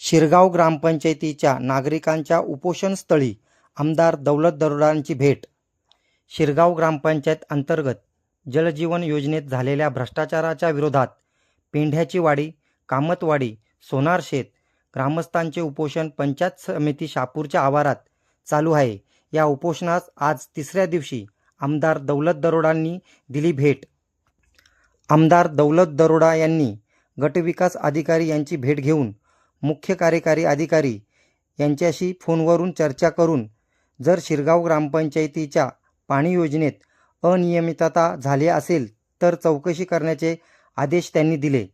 शिरगाव ग्रामपंचायतीच्या नागरिकांच्या उपोषणस्थळी आमदार दौलत दरोडांची भेट. शिरगाव ग्रामपंचायत अंतर्गत जलजीवन योजनेत झालेल्या भ्रष्टाचाराच्या विरोधात पेंढ्याची वाडी कामतवाडी सोनार शेत ग्रामस्थांचे उपोषण पंचायत समिती शापूरच्या आवारात चालू आहे. या उपोषणास आज तिसऱ्या दिवशी आमदार दौलत दरोडांनी दिली भेट. आमदार दौलत दरोडा यांनी गटविकास अधिकारी यांची भेट घेऊन मुख्य कार्यकारी अधिकारी यांच्याशी फोनवरून चर्चा करून जर शिरगाव ग्रामपंचायतीच्या पाणी योजनेत अनियमितता झाली असेल तर चौकशी करण्याचे आदेश त्यांनी दिले.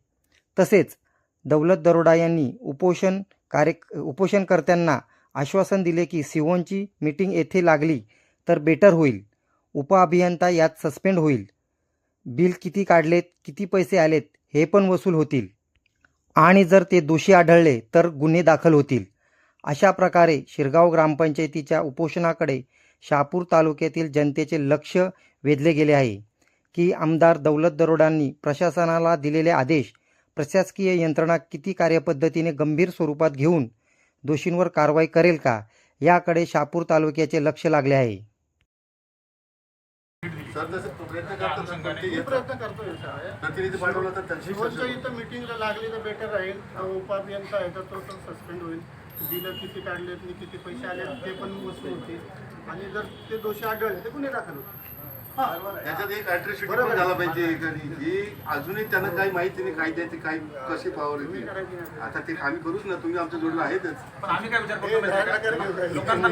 तसेच दौलत दरोडा यांनी उपोषण कार्य उपोषणकर्त्यांना आश्वासन दिले की सिओनची मीटिंग येथे लागली तर बेटर होईल. उपअभियंता यात सस्पेंड होईल. बिल किती काढलेत किती पैसे आलेत हे पण वसूल होतील. आणि जर ते दोषी आढळले तर गुन्हे दाखल होतील. अशा प्रकारे शिरगाव ग्रामपंचायतीच्या उपोषणाकडे शहापूर तालुक्यातील जनतेचे लक्ष वेधले गेले आहे की आमदार दौलत दरोडांनी प्रशासनाला दिलेले आदेश प्रशासकीय यंत्रणा किती कार्यपद्धतीने गंभीर स्वरूपात घेऊन दोषींवर कारवाई करेल का याकडे शहापूर तालुक्याचे लक्ष लागले आहे. सर तसं प्रयत्न करतात पण ते मी. प्रयत्न करतोय साहेब. प्रतिनिधी पाठवला तर त्यांची इथं मिटिंगला लागली तर बेटर राहील उपाभियंता आहे तर तो तर सस्पेंड होईल बिलं किती काढलेत आणि किती पैसे आले ते पण वसूल होतील आणि जर ते दोषी आढळले तर गुन्हे दाखल होतील त्याच्यात एक बरोबर पण आहे. झाला पाहिजे एखादी की अजूनही त्यांना काही माहिती नाही कायद्याची काय कशी पावर येते. आता ते आम्ही करूच ना तुम्ही आमच्या जोडीला आहेतच पण आम्ही काय विचार हे करतो. लोकांना